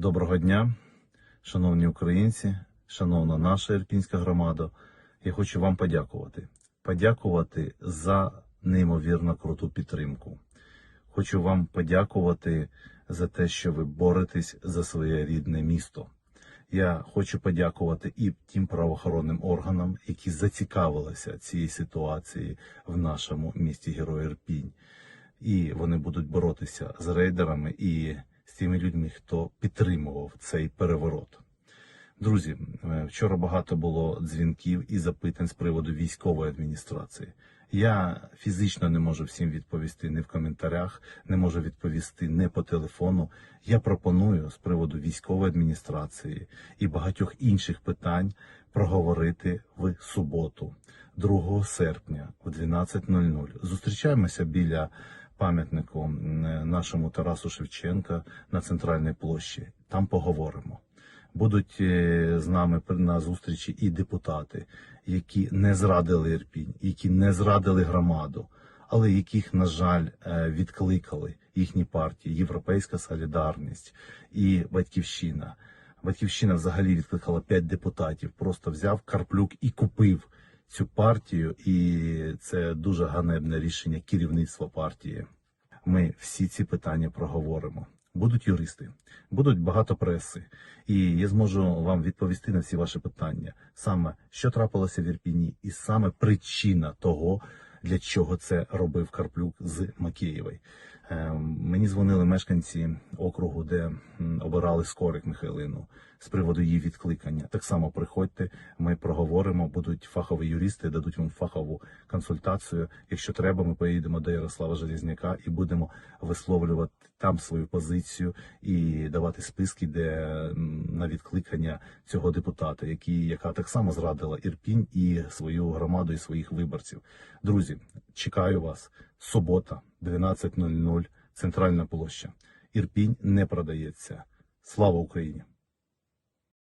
Доброго дня, шановні українці, шановна наша ірпінська громада. Я хочу вам подякувати. Подякувати за неймовірно круту підтримку. Хочу вам подякувати за те, що ви боретесь за своє рідне місто. Я хочу подякувати і тим правоохоронним органам, які зацікавилися цією ситуацією в нашому місті Герой Ірпінь. І вони будуть боротися з рейдерами і з тими людьми, хто підтримував цей переворот. Друзі, е, вчора багато було дзвінків і запитань з приводу військової адміністрації. Я фізично не можу всім відповісти не в коментарях, не можу відповісти не по телефону. Я пропоную з приводу військової адміністрації і багатьох інших питань проговорити в суботу, 2 серпня о 12.00. Зустрічаємося біля пам'ятнику нашому Тарасу Шевченка на центральній площі. Там поговоримо. Будуть е, з нами на зустрічі і депутати, які не зрадили Ірпінь, які не зрадили громаду, але яких, на жаль, е, відкликали їхні партії Європейська Солідарність і Батьківщина. Батьківщина взагалі відкликала п'ять депутатів. Просто взяв Карплюк і купив цю партію, і це дуже ганебне рішення керівництва партії. Ми всі ці питання проговоримо. Будуть юристи, будуть багато преси, і я зможу вам відповісти на всі ваші питання. Саме що трапилося в Ірпіні, і саме причина того, для чого це робив Карплюк з Макеєвої. Е, Мені дзвонили мешканці округу, де обирали Скорик Михайлину з приводу її відкликання. Так само приходьте, ми проговоримо. Будуть фахові юристи, дадуть вам фахову консультацію. Якщо треба, ми поїдемо до Ярослава Железняка і будемо висловлювати там свою позицію і давати списки, де на відкликання цього депутата, який яка так само зрадила Ірпінь і свою громаду, і своїх виборців. Друзі, чекаю вас. Субота, 12.00, центральна площа. Ірпінь не продається. Слава Україні!